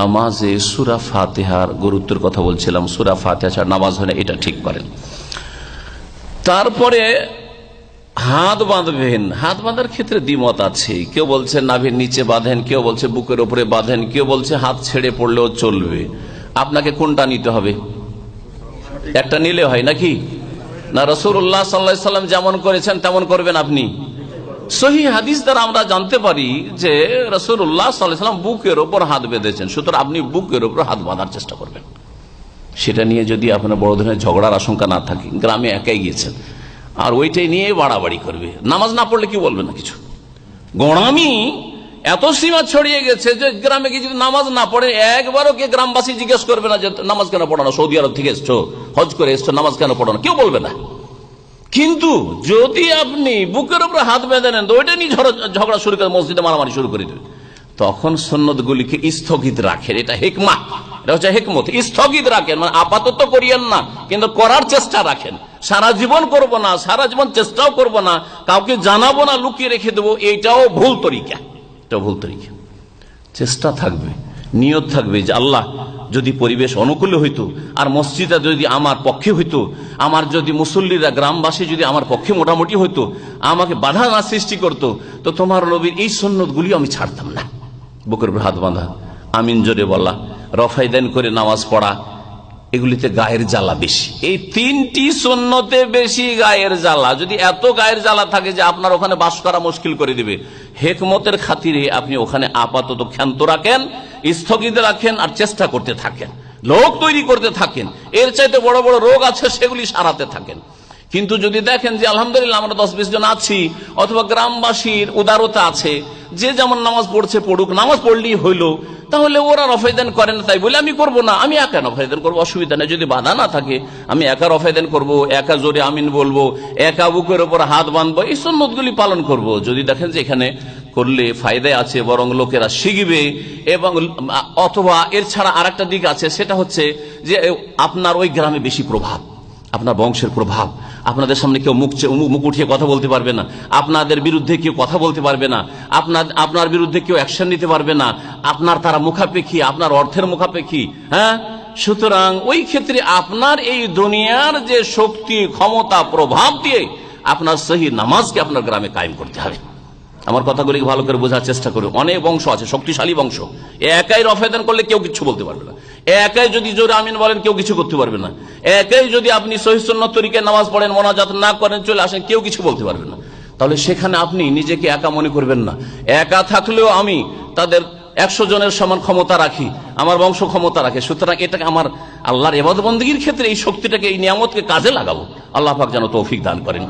নামাজে সুরা ফাতেহার গুরুত্বের কথা বলছিলাম, সুরা ফাতেহা ছাড়া নামাজ হয় না, এটা ঠিক করেন। তারপরে হাত বাঁধবেন, হাত বাঁধার ক্ষেত্রে দ্বিমত আছে। কেউ বলছে নাভির নিচে বাঁধেন, কেউ বলছে বুকের ওপরে বাঁধেন, কেউ বলছে হাত ছেড়ে পড়লেও চলবে। আপনাকে কোনটা নিতে হবে? একটা নিলে হয় নাকি? না রসুল্লাহ সাল্লা সাল্লাম যেমন করেছেন, তেমন করবেন আপনি। সহি হাদিস দ্বারা আমরা জানতে পারি যে রসুল্লাহ সাল্লাম বুকের ওপর হাত বেঁধেছেন। সুতরাং আপনি বুকের ওপর হাত বাঁধার চেষ্টা করবেন। সেটা নিয়ে যদি আপনার বড় ধরনের ঝগড়ার আশঙ্কা না থাকে, গ্রামে একাই গিয়েছেন, আর ওইটাই নিয়ে বাড়াবাড়ি করবে। নামাজ না পড়লে কি বলবে না কিছু? গোড়ামি এত সীমা ছড়িয়ে গেছে যে গ্রামে গিয়ে যদি নামাজ না পড়ে, একবারও কে গ্রামবাসী জিজ্ঞেস করবে না যে, নামাজ কেন পড়ানো? সৌদি আরব থেকে এসছো, হজ করে এসছো, নামাজ কেন পড়ানো? কেউ বলবে না। কিন্তু যদি আপনি বুকের উপরে হাত বেঁধে নেন, তো ওইটা নিয়ে ঝগড়া শুরু করে, মসজিদে মারামারি শুরু করে দেবে। তখন সন্ন্যত গুলিকে স্থগিত রাখেন। এটা হেকমা। এটা হচ্ছে হেকমত। স্থগিত রাখেন। মানে আপাতত করিয়েন না, কিন্তু করার চেষ্টা রাখেন। সারা জীবন করব না, সারা জীবন চেষ্টাও করব না, কাউকে জানাব না, লুকিয়ে রেখে দেবো, এইটাও ভুল তরিকা। এটা ভুল তরিকা। চেষ্টা থাকবে। নিয়ত থাকবে যে আল্লাহ যদি পরিবেশ অনুকূলে হইতো আর মসজিদটা যদি আমার পক্ষে হইতো, আমার যদি মুসল্লিরা, গ্রামবাসী যদি আমার পক্ষে মোটামুটি হইতো, আমাকে বাধা না সৃষ্টি করতো, তো তোমার নবীর এই সন্ন্যতগুলি আমি ছাড়তাম না। বুকের হাত বাঁধা। আমিন জোরে বলা রফাইদান করে নামাজ পড়া এগুলিতে গায়ের জ্বালা বেশি। এই তিনটি সন্ন্যতে বেশি গায়ের জ্বালা। যদি এত গায়ের জ্বালা থাকে যে আপনার ওখানে বাস করা মুশকিল করে দিবে। হেকমতের খাতিরে আপনি ওখানে আপাতত ক্ষান্ত রাখেন, স্থগিত রাখেন আর চেষ্টা করতে থাকেন। লোক তৈরি করতে থাকেন। এর চাইতে বড় বড় রোগ আছে, সেগুলি সারাতে থাকেন। কিন্তু যদি দেখেন যে আলহামদুলিল্লাহ আমরা দশ বিশ জন আছি, অথবা গ্রামবাসীর উদারতা আছে, যে যেমন নামাজ পড়ছে পড়ুক, নামাজ পড়লেই হইল, তাহলে ওরা রফায়দান করেন তাই বলে আমি করব না, আমি একা রফায়দান করব, অসুবিধা নেই, যদি বাধা না থাকে, আমি একা রফায়দান করব, একা জোরে আমিন বলব, একা বুকের ওপর হাত বাঁধবো, এই সন্ন্যতগুলি পালন করব। যদি দেখেন যে এখানে করলে ফায়দায় আছে, বরং লোকেরা শিখবে, এবং, অথবা এর ছাড়া আরেকটা দিক আছে, সেটা হচ্ছে যে আপনার ওই গ্রামে বেশি প্রভাব। আপনার বংশের প্রভাব। আপনাদের সামনে কেউ মুখ মুখ উঠিয়ে কথা বলতে পারবে না। আপনাদের বিরুদ্ধে কেউ কথা বলতে পারবে না। আপনার আপনার বিরুদ্ধে কেউ অ্যাকশন নিতে পারবে না। আপনার তারা মুখাপেক্ষী, আপনার অর্থের মুখাপেক্ষী হ্যাঁ? সুতরাং ওই ক্ষেত্রে আপনার এই দুনিয়ার যে শক্তি, ক্ষমতা, প্রভাব দিয়ে আপনার সহি নামাজকে আপনার গ্রামে কায়েম করতে হবে। আমার কথাগুলি ভালো করে বোঝার চেষ্টা করুন। অনেক বংশ আছে, শক্তিশালী বংশ। একাই রফেদান করলে কেউ কিছু বলতে পারবে না। একাই যদি জোরে আমিন বলেন, কেউ কিছু করতে পারবে না। একাই যদি আপনি সহিষ্ণ তরিকে নামাজ পড়েন, মোনাজাত না করেন, চলে আসেন, কেউ কিছু বলতে পারবে না। তাহলে সেখানে আপনি নিজেকে একা মনে করবেন না। একা থাকলেও আমি তাদের একশো জনের সমান ক্ষমতা রাখি, আমার বংশ ক্ষমতা রাখে। সুতরাং এটাকে আমার আল্লাহর এবাদবন্দির ক্ষেত্রে এই শক্তিটাকে, এই নিয়ামতকে কাজে লাগাবো। আল্লাহ পাক যেন তৌফিক দান করেন।